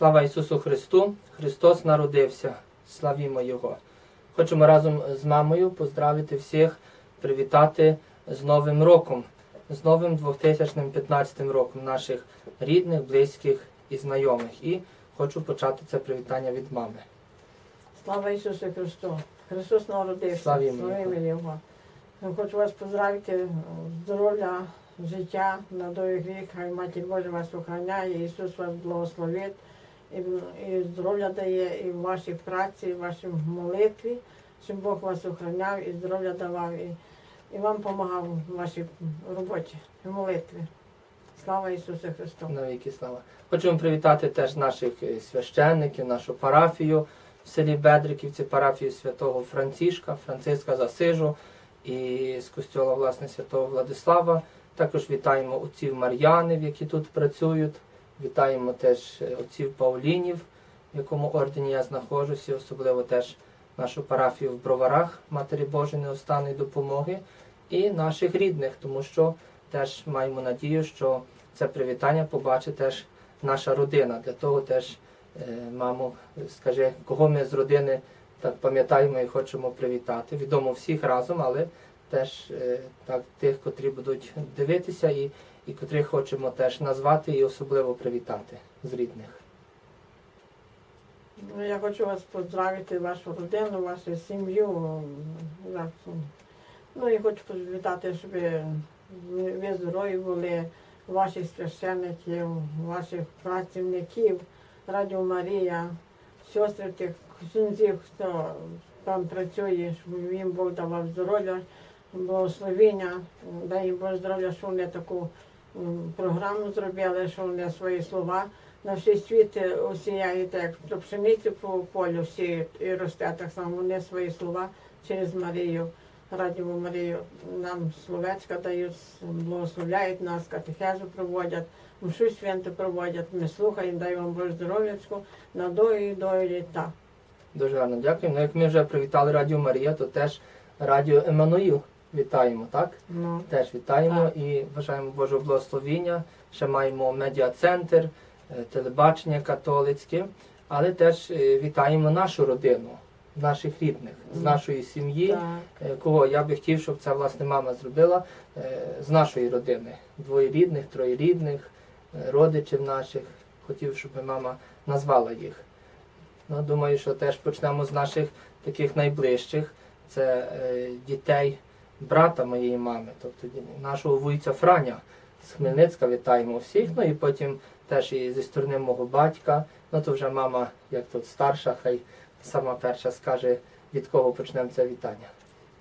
Слава Ісусу Христу! Христос народився. Славімо Його! Хочемо разом з мамою поздравити всіх, привітати з Новим роком, з новим 2015 роком наших рідних, близьких і знайомих. І хочу почати це привітання від мами. Слава Ісусу Христу! Христос народився. Славімо Його. Хочу вас поздравити, здоров'я, життя на довгий вік. Хай Матір Божа вас охороняє, Ісус вас благословить. І, і здоров'я дає і в вашій праці, і в вашій молитві, щоб Бог вас охороняв і здоров'я давав, і, і вам допомагав в вашій роботі, в молитві. Слава Ісусу Христу! Навіки слава. Хочемо привітати теж наших е, священників, нашу парафію в селі Бедриківці, парафію святого Францишка, Франциска Засижу і з костьола власне святого Владислава. Також вітаємо отців Мар'янів, які тут працюють. Вітаємо теж е, отців Паулінів, в якому ордені я знаходжуся, особливо теж нашу парафію в Броварах, Матері Божої неостанної допомоги, і наших рідних, тому що теж маємо надію, що це привітання побачить теж наша родина. Для того теж, е, мамо, скажи, кого ми з родини так пам'ятаємо і хочемо привітати. Відомо всіх разом, але теж е, так тих, котрі будуть дивитися і, і котрих хочемо теж назвати і особливо привітати з рідних. Ну, Я хочу вас поздравити, вашу родину, вашу сім'ю. Ну і хочу привітати, щоб ви здорові були, ваших священиків, ваших працівників, Радіо Марія, сестри тих ксюнзів, хто там працює, щоб їм Бог давав здоров'я, благословіння, дай їм Бог здоров'я, що вони таку програму зробили, що вони свої слова на всій світ осіяють, як то пшеницю по полю сіють і росте так само. Вони свої слова через Марію, Радіо Марію, нам словечка дають, благословляють нас, катехезу проводять, мшу святу проводять. Ми слухаємо, дай вам Боже здоров'ячку на довгі довгі літа. Дуже гарно дякую. Ну, як ми вже привітали Радіо Марія, то теж Радіо Еммануїл вітаємо, так? Ну, Теж вітаємо Так. і бажаємо Божого благословіння. Ще маємо медіа-центр, е, телебачення католицьке, але теж е, вітаємо нашу родину, наших рідних, з нашої сім'ї. Е, Кого я би хотів, щоб це власне мама зробила з нашої родини. Двоє рідних, троє рідних, родичів наших. Хотів, щоб мама назвала їх. Ну, думаю, що теж почнемо з наших таких найближчих. Це е, дітей брата моєї мами, тобто нашого вуйця Франя з Хмельницька вітаємо всіх. Ну і потім теж і зі сторони мого батька. Ну то вже мама, як тут старша, хай сама перша скаже, від кого почнемо це вітання.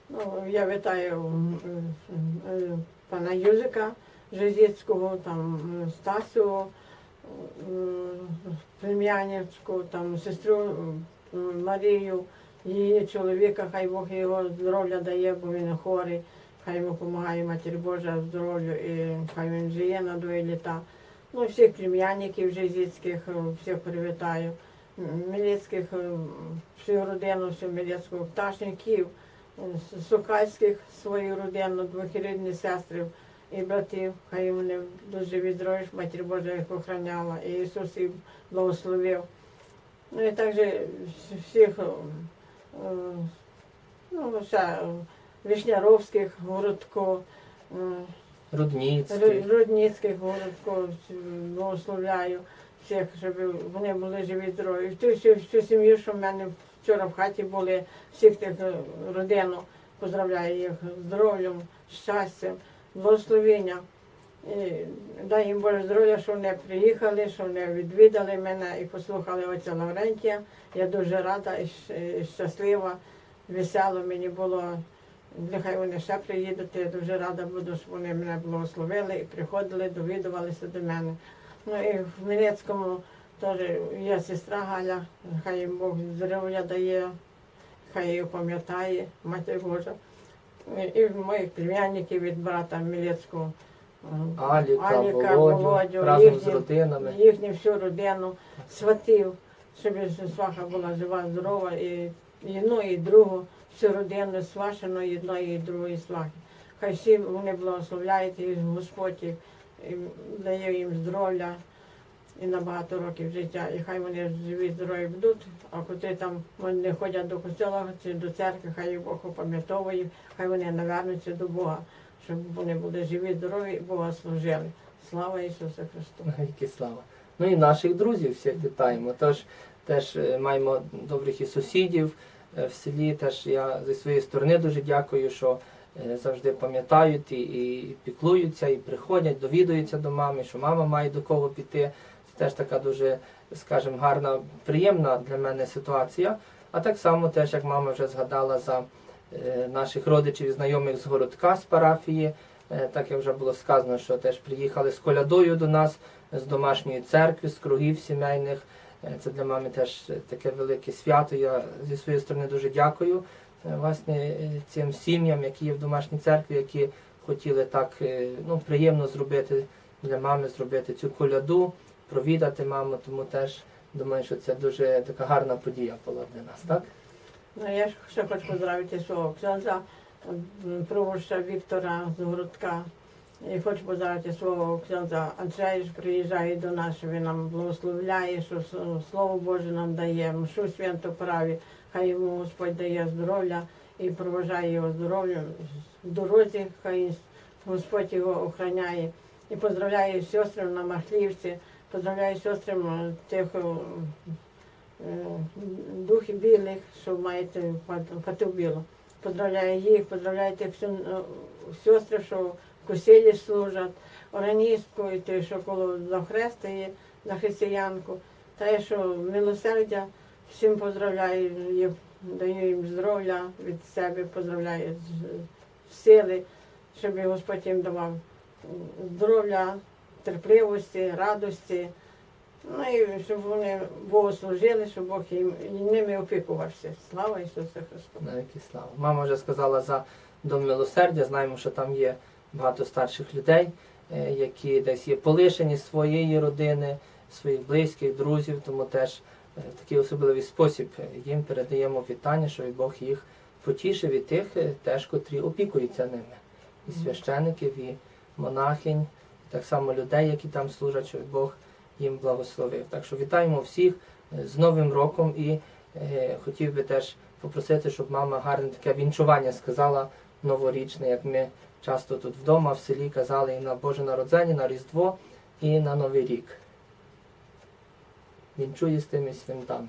Ну, я вітаю е, е, пана Юзика Жизицького, там е, Стасю, плем'янівську, там сестру Марію, її чоловіка, хай Бог його здоров'я дає, бо він хворий, хай йому допомагає Матір Божа здоров'ю і хай він жиє на двоє літа. Ну, всіх плем'янників Жизицьких, е, всіх привітаю. М, Мілецьких, е, всю родину, всю Мілецьку, пташників, з Сокальських свою родину, двохрідні сестри і братів, хай вони дуже відрої, Матір Божа їх охороняла, і Ісус їх благословив. Ну і також всіх, е, е, ну, ще е, Вишняровських, Городко, е, Рудніцький. Рудніцьких, Городко, благословляю всіх, щоб вони були живі здорові. І Всю, всю, всю сім'ю, що в мене вчора в хаті були, всіх тих е, родину, поздравляю їх здоров'ям, щастям, благословенням. І дай їм Боже здоров'я, що вони приїхали, що вони відвідали мене і послухали отця Лаврентія. Я дуже рада і щаслива, весело мені було. Нехай вони ще приїдуть, я дуже рада буду, щоб вони мене благословили і приходили, довідувалися до мене. Ну і в Хмельницькому теж є сестра Галя, хай їм Бог здоров'я дає, хай її пам'ятає, Матір Божа. І моїх племянників від брата Мілецького. Е, Аліка, Володю, разом з родинами. їхню всю родину, сватів, щоб сваха була жива, здорова, і одну, і другу, всю родину свашену, і одної, і другої свахи. Хай всі вони благословляють, і Господь їх і дає їм здоров'я, і на багато років життя. І хай вони живі, здорові будуть, а коли там вони не ходять до костела чи до церкви, хай їх Бог опам'ятовує, хай вони навернуться до Бога, щоб вони були живі, здорові і Бога служили. Слава Ісусу Христу! Навіки слава. Ну і наших друзів всіх вітаємо. Тож теж е, маємо добрих і сусідів е, в селі. Теж я зі своєї сторони дуже дякую, що е, завжди пам'ятають і, і піклуються, і приходять, довідуються до мами, що мама має до кого піти. Це теж така дуже, скажімо, гарна, приємна для мене ситуація. А так само теж, як мама вже згадала за наших родичів і знайомих з городка з парафії. Е, Так як вже було сказано, що теж приїхали з колядою до нас з домашньої церкви, з кругів сімейних. Е, Це для мами теж е, таке велике свято. Я зі своєї сторони дуже дякую е, власне е, цим сім'ям, які є в домашній церкві, які хотіли так е, ну, приємно зробити для мами, зробити цю коляду, провідати маму. Тому теж думаю, що це дуже така гарна подія була для нас, так? Ну, я ж ще хочу поздравити свого ксьонза, м, проводця Віктора з городка. І хочу поздравити свого Анджея, що приїжджає до нас, він нам благословляє, що Слово Боже нам дає, мшу свято праві, хай йому Господь дає здоров'я і проважає його здоров'я в дорозі, хай Господь його охороняє. І поздравляю сестрам на Махлівці, поздравляю сестрам тих е, е, білих, що маєте фату білу. Поздравляю їх, поздравляю тих е, сестри, що в косілі служать, органістку, і те, що коло є, на християнку. Та що милосердя, всім поздравляю, даю їм здоров'я від себе, поздравляю сили, щоб Господь їм давав здоров'я, терпливості, радості. Ну і щоб вони Богу служили, щоб Бог їм і ними опікувався. Слава Ісусу Христу! Навіки слава. Мама вже сказала за дом милосердя. Знаємо, що там є багато старших людей, е, які десь є полишені своєї родини, своїх близьких, друзів. Тому теж е, в такий особливий спосіб їм передаємо вітання, щоб Бог їх потішив і тих е, теж, котрі опікуються ними. І священиків, і монахинь, і так само людей, які там служать, щоб Бог їм благословив. Так що вітаємо всіх е, з Новим роком і е, хотів би теж попросити, щоб мама гарне таке вінчування сказала новорічне, як ми часто тут вдома, в селі казали і на Боже народження, на Різдво і на Новий рік. Вінчує з тими святами.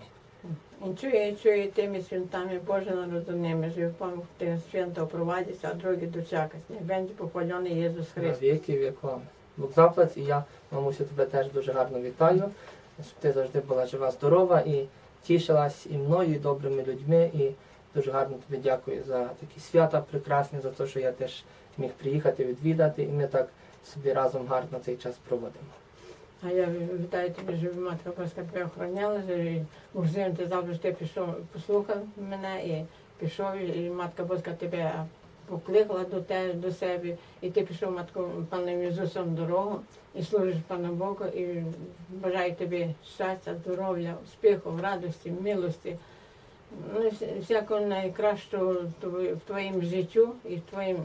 І чує, і чує тими святами Боже народними, щоб вам те свято провадиться, а другі дочекать. Не będzie похвалений Ісус На Христос. віки віками. Бог заплаць, і я, мамуся, тебе теж дуже гарно вітаю, щоб ти завжди була жива, здорова і тішилась і мною, і добрими людьми. І дуже гарно тобі дякую за такі свята прекрасні, за те, що я теж міг приїхати відвідати, і ми так собі разом гарно цей час проводимо. А я вітаю тебе, щоб матка Божка тебе охороняла, Богзим, ти завжди пішов, послухав мене і пішов, і матка Божка тебе покликала до те, до себе, і ти пішов матку паном Ісусом дорогу і служиш Пану Богу, і бажаю тобі щастя, здоров'я, успіху, радості, милості. Ну, всякого найкращого в твоєму життю і в твоїм,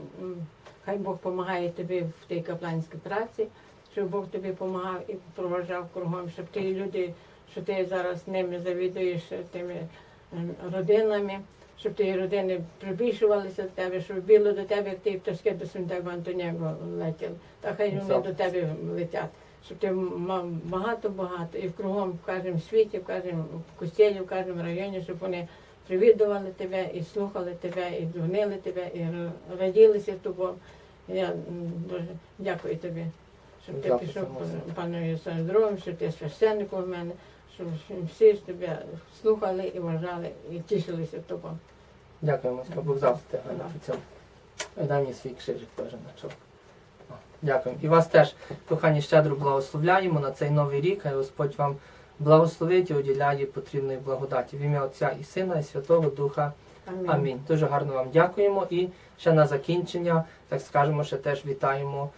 хай Бог допомагає тобі в тій капланській праці щоб Бог тобі допомагав і проважав кругом, щоб ті люди, що ти зараз ними завідуєш тими родинами, щоб ті родини прибільшувалися до тебе, щоб біло до тебе, як ті пташки до святого Антоніго летіли. Та хай вони до тебе летять. Щоб ти мав багато-багато і в кругом в кожному світі, в кожному костелі, в кожному районі, щоб вони привідували тебе і слухали тебе, і дзвонили тебе, і раділися тобою. Я дуже дякую тобі, щоб ти пішов пану здоров'ям, що ти священником в мене, щоб всі ж тебе слухали і вважали, і тішилися тобою. Дякуємо, Моська, Бог тебе на цьому. Дай мені свій крижик теж. О, Дякуємо. І вас теж, кохані, щедро благословляємо на цей новий рік. Хай Господь вам благословить і уділяє потрібної благодаті. В ім'я Отця і Сина, і Святого Духа. Амінь. Амінь. Дуже гарно вам дякуємо. І ще на закінчення, так скажемо, ще теж вітаємо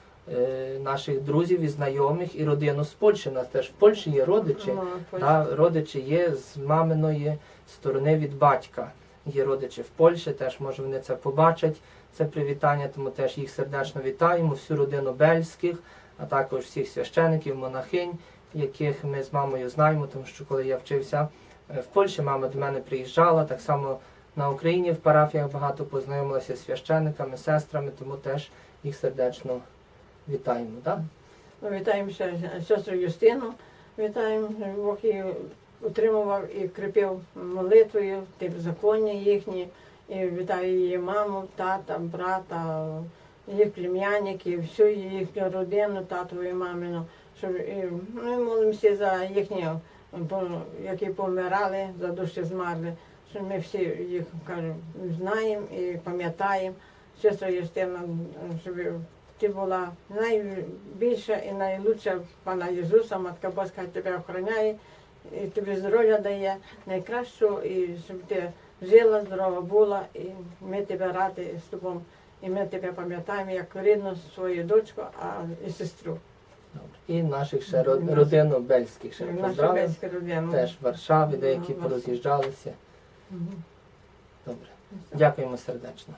наших друзів і знайомих і родину з Польщі. У нас теж в Польщі є родичі. Ось. Та, родичі є з маминої сторони від батька. Є родичі в Польщі, теж може вони це побачать, це привітання, тому теж їх сердечно вітаємо, всю родину Бельських, а також всіх священиків, монахинь яких ми з мамою знаємо, тому що коли я вчився е, в Польщі, мама до мене приїжджала. Так само на Україні в парафіях багато познайомилася з священниками, сестрами, тому теж їх сердечно вітаємо. Так? Ну, вітаємо сестру Юстину, вітаємо, Бог її утримував і кріпив молитвою, ті закони їхні, і вітаю її маму, тата, брата, їх племянників, всю їхню родину, татову і мамину. Щоб, і, ми молимося за їхні, які помирали, за душі змерли, що ми всі їх кажу, знаємо і пам'ятаємо. Сестра Юстина, щоб ти була найбільша і найлучша пана Ісуса, Матка Боска тебе охороняє, і тобі здоров'я дає найкращого, і щоб ти жила, здорова була, і ми тебе раді з тобою, і ми тебе пам'ятаємо як рідну свою дочку а, і сестру. І наших ще ро- родину бельських ще родину. Теж в Варшаві, деякі Ну, пороз'їжджалися. Добре. Дякуємо сердечно.